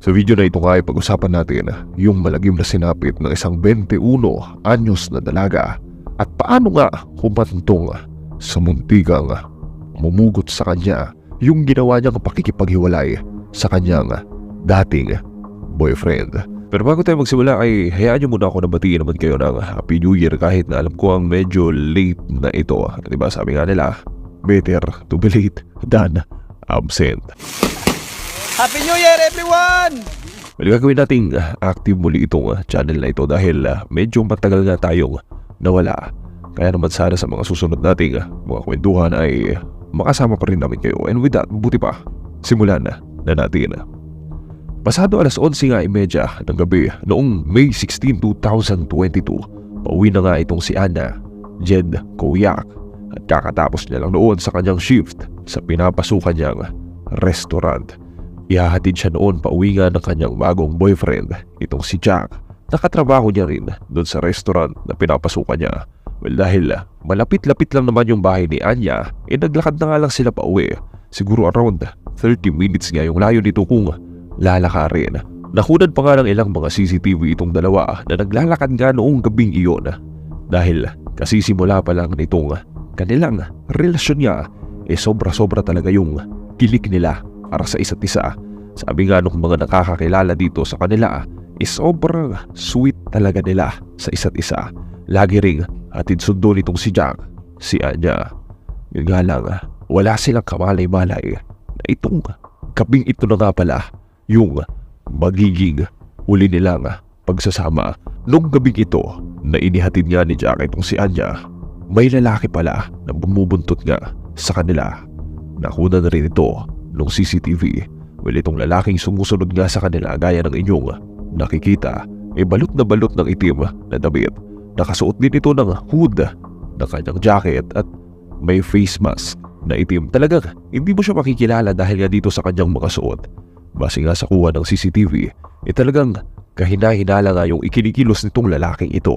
Sa video na ito nga ay pag-usapan natin yung malagim na sinapit ng isang 21 anyos na dalaga at paano nga humantong sa muntigang mumugot sa kanya yung ginawa niyang pakikipaghiwalay sa kanyang dating boyfriend. Pero bago tayo magsimula ay hayaan niyo muna ako na batiin naman kayo ng Happy New Year kahit na alam ko ang medyo late na ito. Diba sabi nga nila, better to be late than absent. Happy New Year everyone! Well, gagawin nating uh, active muli itong uh, channel na ito dahil uh, medyo matagal na tayong nawala. Kaya naman sana sa mga susunod nating mga kwentuhan ay makasama pa rin namin kayo. And with that, buti pa, simulan na, na natin. Pasado alas 11 nga imedya ng gabi noong May 16, 2022, pauwi na nga itong si Anna, Jed Koyak at kakatapos niya lang noon sa kanyang shift sa pinapasukan niyang restaurant. Ihahatid siya noon pauwi nga ng kanyang bagong boyfriend, itong si Jack. Nakatrabaho niya rin doon sa restaurant na pinapasukan niya. Well dahil malapit-lapit lang naman yung bahay ni Anya, eh naglakad na nga lang sila pauwi. Siguro around 30 minutes nga yung layo nito kung lalakarin. Nakunan pa nga ng ilang mga CCTV itong dalawa na naglalakad nga noong gabing iyon. Dahil kasisimula pa lang nitong kanilang relasyon niya, eh sobra-sobra talaga yung kilik nila para sa isa't isa. Sabi nga nung mga nakakakilala dito sa kanila, is sobrang sweet talaga nila sa isa't isa. Lagi ring atid sundo nitong si Jack, si Anya. Yun nga lang, wala silang kamalay-malay na itong kabing ito na nga pala yung magiging huli nilang pagsasama. Nung gabing ito na inihatid nga ni Jack itong si Anya, may lalaki pala na bumubuntot nga sa kanila. Nakuna na rin ito nung CCTV. Well itong lalaking sumusunod nga sa kanila gaya ng inyong nakikita ay balot na balot ng itim na damit. Nakasuot din ito ng hood ng kanyang jacket at may face mask na itim. Talagang hindi mo siya makikilala dahil nga dito sa kanyang mga suot. Base nga sa kuha ng CCTV, eh talagang kahina-hinala nga yung ikinikilos nitong lalaking ito.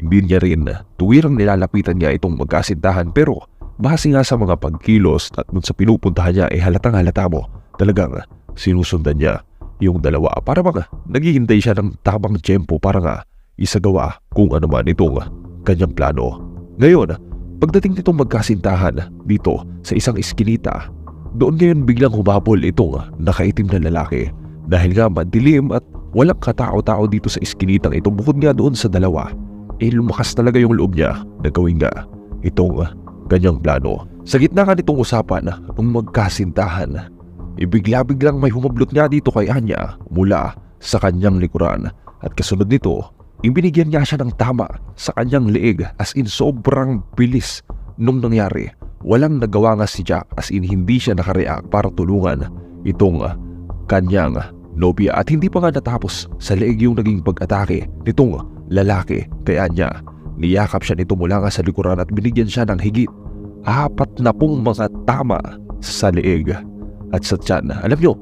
Hindi niya rin tuwirang nilalapitan niya itong magkasintahan pero base nga sa mga pagkilos at sa pinupuntahan niya eh halatang halata mo. Talagang sinusundan niya yung dalawa. Para mga naghihintay siya ng tamang tiyempo para nga isagawa kung ano man itong kanyang plano. Ngayon, pagdating nitong magkasintahan dito sa isang iskinita, doon ngayon biglang humabol itong nakaitim na lalaki. Dahil nga madilim at walang katao-tao dito sa iskinitang ito. Bukod nga doon sa dalawa eh lumakas talaga yung loob niya na gawin nga itong kanyang plano. Sa gitna nga nitong usapan ng magkasintahan, ibigla-biglang may humablot nga dito kay Anya mula sa kanyang likuran at kasunod nito, ibinigyan niya siya ng tama sa kanyang leeg as in sobrang bilis nung nangyari. Walang nagawa nga si Jack as in hindi siya nakareact para tulungan itong kanyang nobya at hindi pa nga natapos sa leeg yung naging pag-atake nitong lalaki kay Anya. Niyakap siya nito mula nga sa likuran at binigyan siya ng higit apat na pong mga tama sa leeg at sa tiyan. Alam nyo,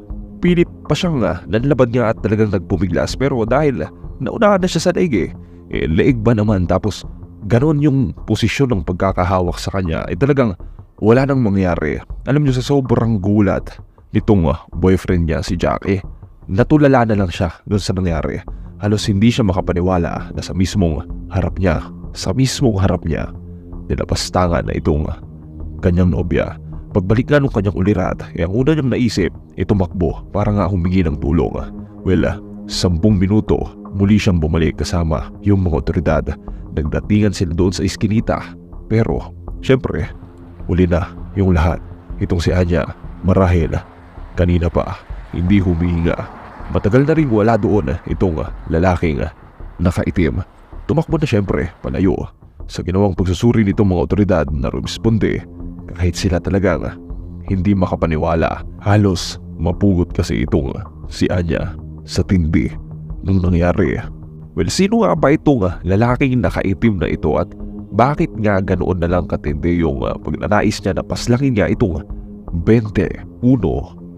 pilit pa siyang uh, nanlabad nga at talagang nagpumiglas pero dahil naunahan na siya sa leeg eh, eh leeg ba naman tapos ganon yung posisyon ng pagkakahawak sa kanya ay eh, talagang wala nang mangyari. Alam nyo sa sobrang gulat nitong uh, boyfriend niya si Jack eh, natulala na lang siya dun sa nangyari. Halos hindi siya makapaniwala na sa mismong harap niya, sa mismong harap niya, nilapastangan na itong kanyang nobya. Pagbalik nga nung kanyang ulirat, eh ang una niyang naisip, ay tumakbo para nga humingi ng tulong. Well, sampung minuto, muli siyang bumalik kasama yung mga otoridad. Nagdatingan sila doon sa iskinita. Pero, syempre, uli na yung lahat. Itong si Anya, marahil, kanina pa, hindi humihinga. Matagal na rin wala doon itong lalaking nakaitim. Tumakbo na syempre, palayo. Sa ginawang pagsusuri nitong mga otoridad na responde kahit sila talagang hindi makapaniwala. Halos mapugot kasi itong si Anya sa tindi nung nangyari. Well, sino nga ba itong lalaking nakaitim na ito at bakit nga ganoon na lang katindi yung uh, pagnanais niya na paslangin niya itong 21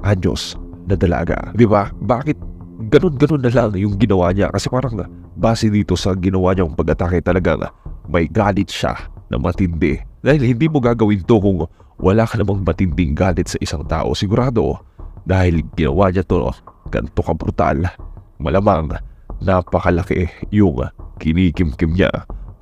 anyos na dalaga? Di ba? Bakit ganun-ganun na lang yung ginawa niya? Kasi parang base dito sa ginawa niyang pag-atake talagang may galit siya na matindi. Dahil hindi mo gagawin to kung wala ka namang matinding galit sa isang tao. Sigurado dahil ginawa niya to ganito ka brutal. Malamang napakalaki yung kinikimkim niya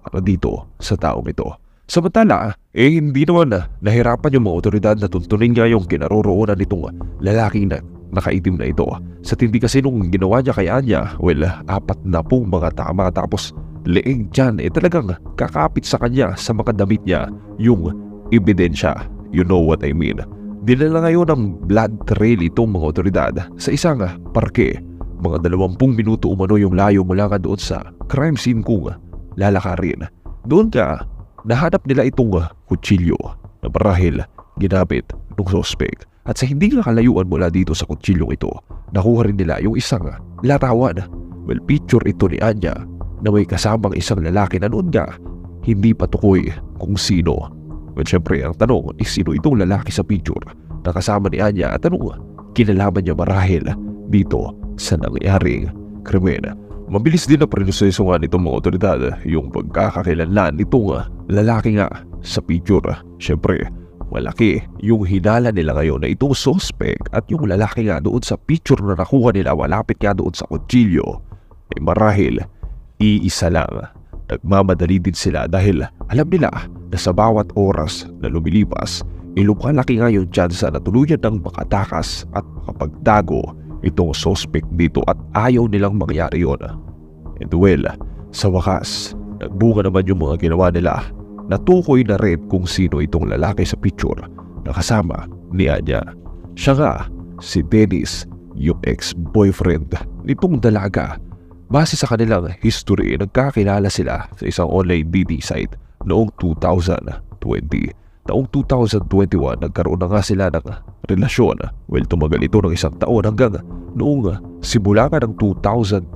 para dito sa taong ito. Samantala, eh hindi naman na nahirapan yung mga otoridad na tuntunin nga yung kinaroroonan nitong lalaking na nakaitim na ito. Sa tindi kasi nung ginawa niya kay Anya, well, apat na pong mga tama tapos leeg dyan, eh talagang kakapit sa kanya sa mga damit niya yung ebidensya. You know what I mean. Dinala ngayon ng blood trail itong mga otoridad sa isang parke. Mga dalawampung minuto umano yung layo mula nga doon sa crime scene kung lalakarin. Doon ka, nahanap nila itong kutsilyo na marahil ginamit ng suspect. At sa hindi nga kalayuan mula dito sa kutsilyong ito, nakuha rin nila yung isang larawan. Well, picture ito ni Anya na may kasamang isang lalaki na noon nga hindi patukoy kung sino. Well, syempre, ang tanong is sino itong lalaki sa picture na kasama ni Anya at anong kinalaman niya marahil dito sa nangyaring krimen. Mabilis din na proseso nga nitong mga otoridad yung pagkakakilanlan nitong lalaki nga sa picture. Syempre, malaki yung hinala nila ngayon na itong suspect at yung lalaki nga doon sa picture na nakuha nila malapit nga doon sa kutsilyo ay marahil iisa lang. Nagmamadali din sila dahil alam nila na sa bawat oras na lumilipas ay lumalaki nga yung tsansa na tuluyan ng makatakas at makapagtago itong suspect dito at ayaw nilang mangyari yun. And well, sa wakas, nagbunga naman yung mga ginawa nila. Natukoy na rin kung sino itong lalaki sa picture na kasama ni Anya. Siya nga, si Dennis, yung ex-boyfriend nitong dalaga. Base sa kanilang history, nagkakilala sila sa isang online dating site noong 2020. Taong 2021, nagkaroon na nga sila ng relasyon. Well, tumagal ito ng isang taon hanggang noong simula nga ng 2022,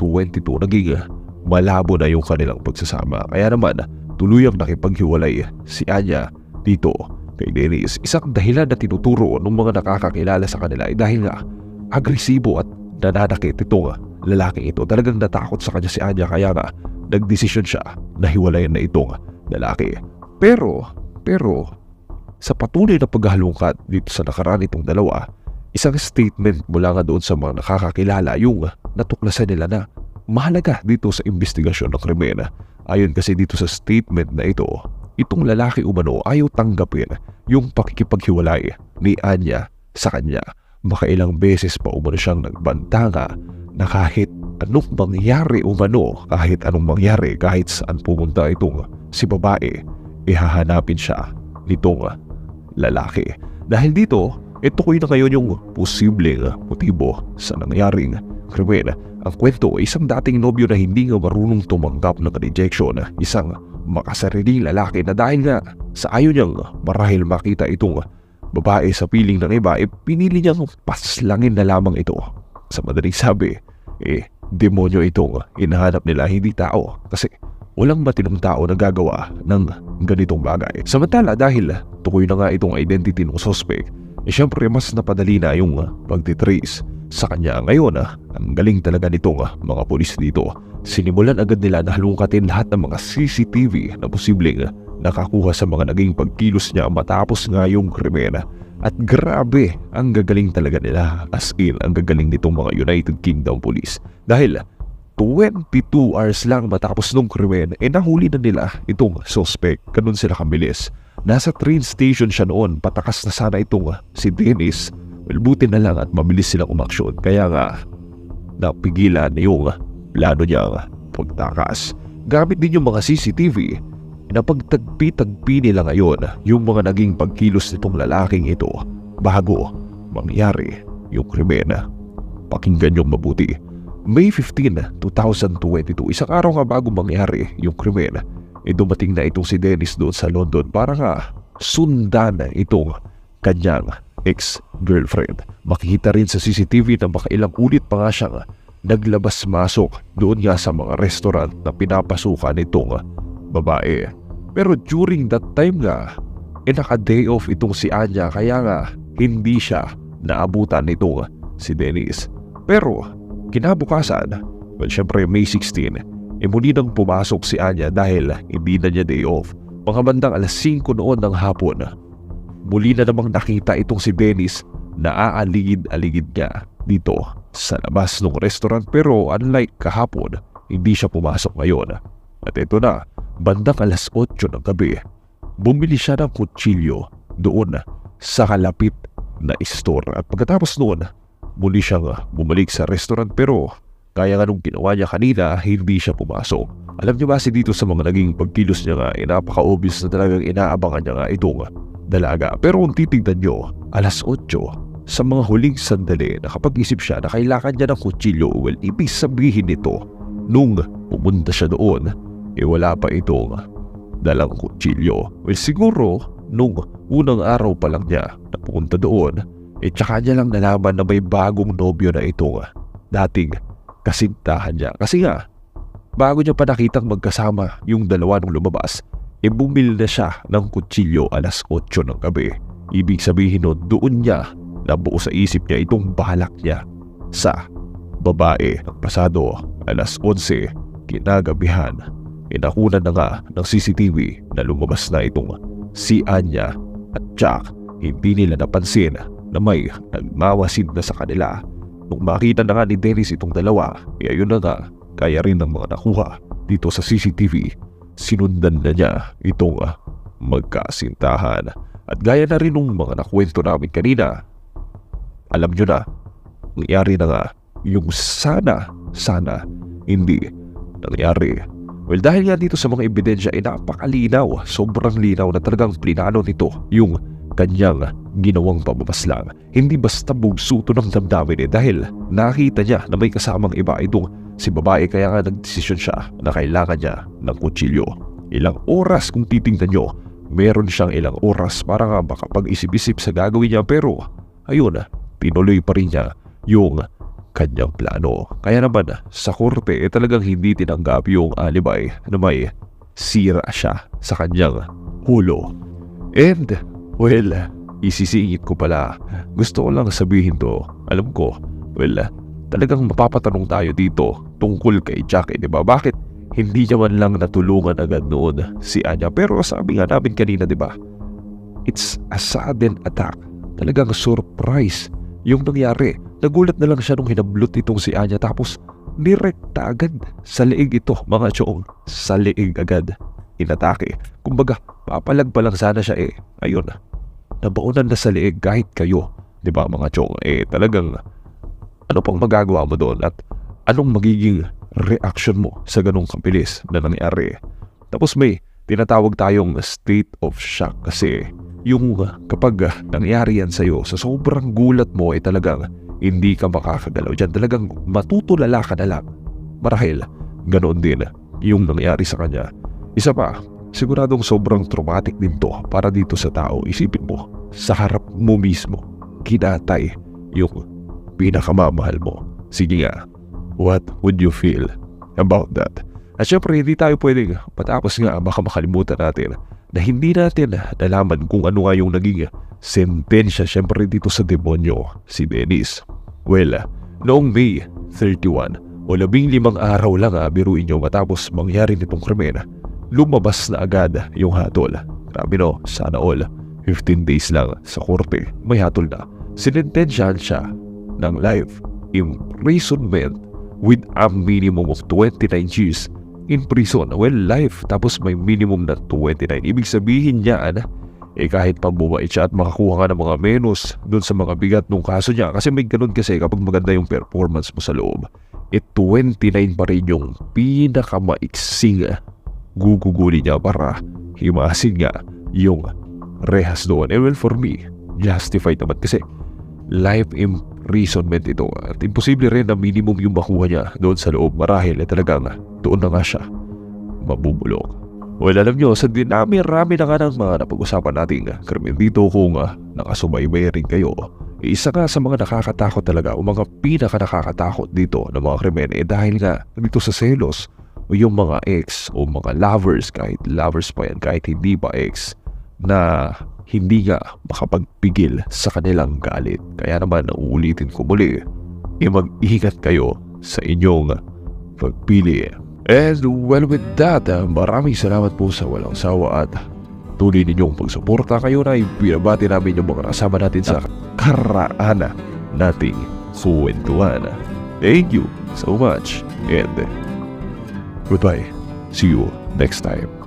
naging malabo na yung kanilang pagsasama. Kaya naman, tuluyang nakipaghiwalay si Anya dito kay Dennis. Isang dahilan na tinuturo ng mga nakakakilala sa kanila ay dahil nga agresibo at nananakit itong lalaki ito. Talagang natakot sa kanya si Anya kaya nga nagdesisyon siya na hiwalayan na itong lalaki. Pero, pero, sa patuloy na paghalungkat dito sa nakaraan itong dalawa, isang statement mula nga doon sa mga nakakakilala yung natuklasan nila na mahalaga dito sa investigasyon ng krimen. Ayon kasi dito sa statement na ito, itong lalaki umano ayaw tanggapin yung pakikipaghiwalay ni Anya sa kanya. Makailang beses pa umano siyang nagbantanga na kahit anong mangyari umano, kahit anong mangyari, kahit saan pumunta itong si babae, ihahanapin siya nitong lalaki. Dahil dito, ito ko na ngayon yung posibleng motibo sa nangyaring krimen. Ang kwento ay isang dating nobyo na hindi nga marunong tumanggap ng rejection. Isang makasariling lalaki na dahil nga sa ayaw niyang marahil makita itong babae sa piling ng iba, eh pinili niyang paslangin na lamang ito. Sa madaling sabi, eh demonyo itong hinahanap nila hindi tao kasi walang matinong tao na gagawa ng ganitong bagay. Samantala dahil tukoy na nga itong identity ng suspect, eh syempre mas napadali na yung pagtitrace sa kanya. Ngayon, ah, ang galing talaga nitong ah, mga polis dito. Sinimulan agad nila na halungkatin lahat ng mga CCTV na posibleng ah, nakakuha sa mga naging pagkilos niya matapos nga yung krimen. At grabe, ang gagaling talaga nila. As in, ang gagaling nitong mga United Kingdom Police. Dahil 22 hours lang matapos nung krimen, eh nahuli na nila itong suspect. Ganun sila kabilis. Nasa train station siya noon, patakas na sana itong si Dennis. Well, buti na lang at mabilis silang umaksyon. Kaya nga, napigilan yung plano niya pagtakas. Gamit din yung mga CCTV na pagtagpi-tagpi nila ngayon yung mga naging pagkilos nitong lalaking ito bago mangyari yung krimen. Pakinggan yung mabuti. May 15, 2022, isang araw nga bago mangyari yung krimen, eh dumating na itong si Dennis doon sa London para nga sundan itong kanyang ex-girlfriend. Makikita rin sa CCTV na makailang ulit pa nga siyang naglabas-masok doon nga sa mga restaurant na pinapasukan nitong babae. Pero during that time nga, eh naka-day off itong si Anya kaya nga hindi siya naabutan nitong si Dennis. Pero kinabukasan, well syempre May 16, eh muli nang pumasok si Anya dahil hindi na niya day off. Mga bandang alas 5 noon ng hapon, muli na namang nakita itong si Dennis na aaligid-aligid niya dito sa labas ng restaurant pero unlike kahapon, hindi siya pumasok ngayon. At ito na, bandang alas 8 ng gabi, bumili siya ng kutsilyo doon sa kalapit na store. At pagkatapos noon, muli siyang bumalik sa restaurant pero kaya nga nung ginawa niya kanina, hindi siya pumasok. Alam niyo ba si dito sa mga naging pagkilos niya nga, eh, napaka-obvious na talagang inaabangan niya nga itong dalaga. Pero kung titignan niyo, alas 8, sa mga huling sandali, nakapag-isip siya na kailangan niya ng kutsilyo. Well, ibig sabihin nito, nung pumunta siya doon, eh wala pa itong dalang kutsilyo. Well, siguro, nung unang araw pa lang niya na pumunta doon, eh tsaka niya lang nalaman na may bagong nobyo na itong dating kasintahan niya. Kasi nga, bago niya pa nakitang magkasama yung dalawa nung lumabas, e bumil na siya ng kutsilyo alas 8 ng gabi. Ibig sabihin nun, doon niya nabuo sa isip niya itong balak niya sa babae. Ang pasado, alas 11, kinagabihan, inakunan na nga ng CCTV na lumabas na itong si Anya at Jack. Hindi nila napansin na may nagmawasid na sa kanila. Nung makita na nga ni Dennis itong dalawa, e ayun na nga, kaya rin ng mga nakuha dito sa CCTV, sinundan na niya itong ah, magkasintahan. At gaya na rin ng mga nakwento namin kanina, alam nyo na, nangyari na nga yung sana, sana, hindi nangyari. Well, dahil nga dito sa mga ebidensya ay napakalinaw, sobrang linaw na talagang plinano nito yung kanyang ginawang pamabaslang. Hindi basta bugsuto ng damdamin eh dahil nakita niya na may kasamang iba itong si babae kaya nga nagdesisyon siya na kailangan niya ng kutsilyo. Ilang oras kung titingnan nyo, meron siyang ilang oras para nga makapag-isip-isip sa gagawin niya pero ayun, tinuloy pa rin niya yung kanyang plano. Kaya naman sa korte eh, talagang hindi tinanggap yung alibay na may sira siya sa kanyang hulo. And Well, isisingit ko pala. Gusto ko lang sabihin to. Alam ko, well, talagang mapapatanong tayo dito tungkol kay Jack, eh, di ba? Bakit hindi niya man lang natulungan agad noon si Anya? Pero sabi nga namin kanina, di ba? It's a sudden attack. Talagang surprise yung nangyari. Nagulat na lang siya nung hinablot itong si Anya tapos direkta agad sa liig ito mga chong. Sa liig agad. Inatake. Kumbaga, papalag pa lang sana siya eh. Ayun, nabaunan na sa liig kahit kayo. 'Di ba mga chong? Eh talagang ano pang magagawa mo doon at anong magiging reaction mo sa ganong kabilis na nangyari. Tapos may tinatawag tayong state of shock kasi yung kapag nangyari yan sa'yo, sa sobrang gulat mo ay talagang hindi ka makakagalaw dyan. Talagang matutulala ka na lang. Marahil, ganoon din yung nangyari sa kanya. Isa pa, siguradong sobrang traumatic din to para dito sa tao. Isipin mo, sa harap mo mismo, kinatay yung pinakamamahal mo. Sige nga, what would you feel about that? At syempre, hindi tayo pwedeng patapos nga baka makalimutan natin na hindi natin nalaman kung ano nga yung naging sentensya syempre dito sa demonyo, si Dennis. Well, noong May 31 o labing limang araw lang ah, biruin nyo matapos mangyari nitong krimen, lumabas na agad yung hatol. Grabe no, sana all. 15 days lang sa korte, may hatol na. Sinintensyahan siya ng life imprisonment with a minimum of 29 years in prison. Well, life tapos may minimum na 29. Ibig sabihin niyan, eh kahit pa bumait siya at makakuha ka ng mga menos dun sa mga bigat ng kaso niya. Kasi may ganun kasi kapag maganda yung performance mo sa loob, eh 29 pa rin yung pinakamaiksing guguguli niya para himasin nga yung rehas doon. And well, for me, justified naman kasi life imprisonment ito at imposible rin na minimum yung makuha niya doon sa loob marahil eh talagang doon na nga siya mabubulok. Well, alam nyo, sa dinami-rami na nga ng mga napag-usapan nating krimen dito kung uh, nakasubaybay rin kayo. Isa nga sa mga nakakatakot talaga o mga pinaka nakakatakot dito ng mga krimen eh dahil nga dito sa selos o yung mga ex o mga lovers kahit lovers pa yan kahit hindi pa ex na hindi nga makapagpigil sa kanilang galit. Kaya naman uulitin ko muli, e mag-ingat kayo sa inyong pagpili. And well with that, ah, maraming salamat po sa walang sawa at tuloy ninyong pagsuporta kayo na ibinabati namin yung mga kasama natin sa karaan nating kwentuhan. Thank you so much and goodbye. See you next time.